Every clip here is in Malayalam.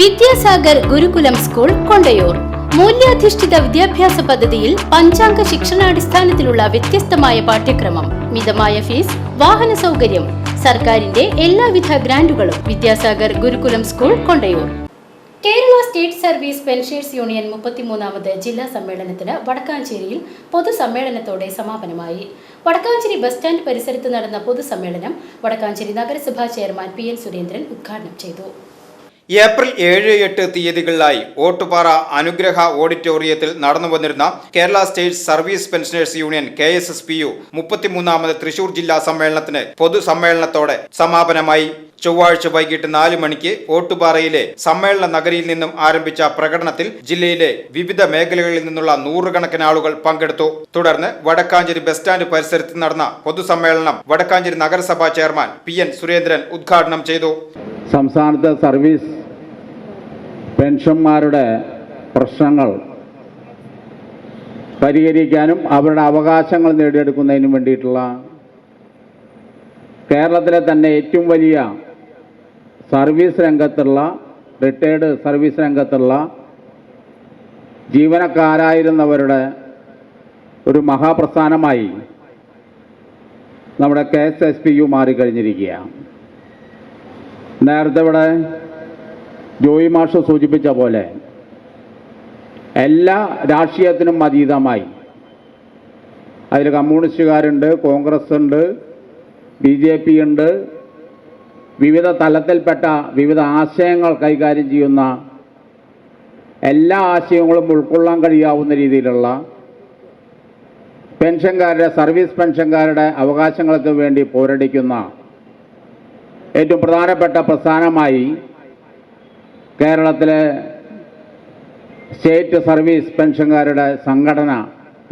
വിദ്യാസാഗർ ഗുരുകുലം സ്കൂൾ കൊണ്ടയൂർ. മൂല്യാധിഷ്ഠിത വിദ്യാഭ്യാസ പദ്ധതിയിൽ പഞ്ചാംഗ ശിക്ഷണാടിസ്ഥാനത്തിലുള്ള വ്യത്യസ്തമായ പാഠ്യക്രമം. മിതമായ ഫീസ് വാഹന സൗകര്യം സർക്കാരിന്റെ എല്ലാവിധ ഗ്രാന്റുകളും Vidyasagar Gurukulam school Kondayur. Kerala state service pensioners union മുപ്പത്തിമൂന്നാമത് ജില്ലാ സമ്മേളനത്തിന് വടക്കാഞ്ചേരിയിൽ പൊതുസമ്മേളനത്തോടെ സമാപനമായി. വടക്കാഞ്ചേരി ബസ് സ്റ്റാൻഡ് പരിസരത്ത് നടന്ന പൊതുസമ്മേളനം വടക്കാഞ്ചേരി നഗരസഭാ ചെയർമാൻ പി എൻ സുരേന്ദ്രൻ ഉദ്ഘാടനം ചെയ്തു. ഏപ്രിൽ ഏഴ് എട്ട് തീയതികളിലായി ഓട്ടുപാറ അനുഗ്രഹ ഓഡിറ്റോറിയത്തിൽ നടന്നു വന്നിരുന്ന Kerala state service pensioners union K S S P U മുപ്പത്തിമൂന്നാമത് Thrissur ജില്ലാ സമ്മേളനത്തിന് പൊതുസമ്മേളനത്തോടെ സമാപനമായി. ചൊവ്വാഴ്ച വൈകിട്ട് നാല് മണിക്ക് ഓട്ടുപാറയിലെ സമ്മേളന നഗരിയിൽ നിന്നും ആരംഭിച്ച പ്രകടനത്തിൽ ജില്ലയിലെ വിവിധ മേഖലകളിൽ നിന്നുള്ള നൂറുകണക്കിന് ആളുകൾ പങ്കെടുത്തു. തുടർന്ന് വടക്കാഞ്ചേരി ബസ് സ്റ്റാൻഡ് പരിസരത്ത് നടന്ന പൊതുസമ്മേളനം വടക്കാഞ്ചേരി നഗരസഭാ ചെയർമാൻ പി എൻ സുരേന്ദ്രൻ ഉദ്ഘാടനം ചെയ്തു. സംസ്ഥാനത്തെ സർവീസ് പെൻഷന്മാരുടെ പ്രശ്നങ്ങൾ പരിഹരിക്കാനും അവരുടെ അവകാശങ്ങൾ നേടിയെടുക്കുന്നതിനും വേണ്ടിയിട്ടുള്ള കേരളത്തിലെ തന്നെ ഏറ്റവും വലിയ സർവീസ് രംഗത്തുള്ള റിട്ടയർഡ് സർവീസ് രംഗത്തുള്ള ജീവനക്കാരായിരുന്നവരുടെ ഒരു മഹാപ്രസ്ഥാനമായി നമ്മുടെ K S S P U മാറിക്കഴിഞ്ഞിരിക്കുകയാണ്. നേരത്തെ ഇവിടെ ജോയി മാഷ് സൂചിപ്പിച്ച പോലെ എല്ലാ രാഷ്ട്രീയത്തിനും അതീതമായി. അതിൽ കമ്മ്യൂണിസ്റ്റുകാരുണ്ട് കോൺഗ്രസ് ഉണ്ട് ബി ജെ പി ഉണ്ട് വിവിധ തലത്തിൽപ്പെട്ട വിവിധ ആശയങ്ങൾ കൈകാര്യം ചെയ്യുന്ന എല്ലാ ആശയങ്ങളും ഉൾക്കൊള്ളാൻ കഴിയാവുന്ന രീതിയിലുള്ള പെൻഷൻകാരുടെ സർവീസ് പെൻഷൻകാരുടെ അവകാശങ്ങൾക്ക് വേണ്ടി പോരടിക്കുന്ന ഏറ്റവും പ്രധാനപ്പെട്ട പ്രസ്ഥാനമായി കേരളത്തിലെ സ്റ്റേറ്റ് സർവീസ് പെൻഷൻകാരുടെ സംഘടന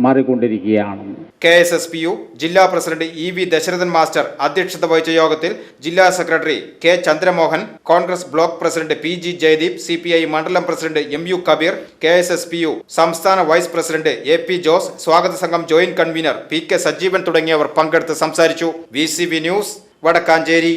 മാറിക്കൊണ്ടിരിക്കുകയാണ്. K S S P U ജില്ലാ president E V Dasharathan master അധ്യക്ഷത വഹിച്ച യോഗത്തിൽ ജില്ലാ secretary K Chandramohan Congress block president P G Jayadeep C P I mandalam president M U Kabeer K S S P U സംസ്ഥാന vice president A P Jose സ്വാഗത സംഘം joint convener P K Sajeevan തുടങ്ങിയവർ പങ്കെടുത്ത് സംസാരിച്ചു. V C B news Vadakkanchery.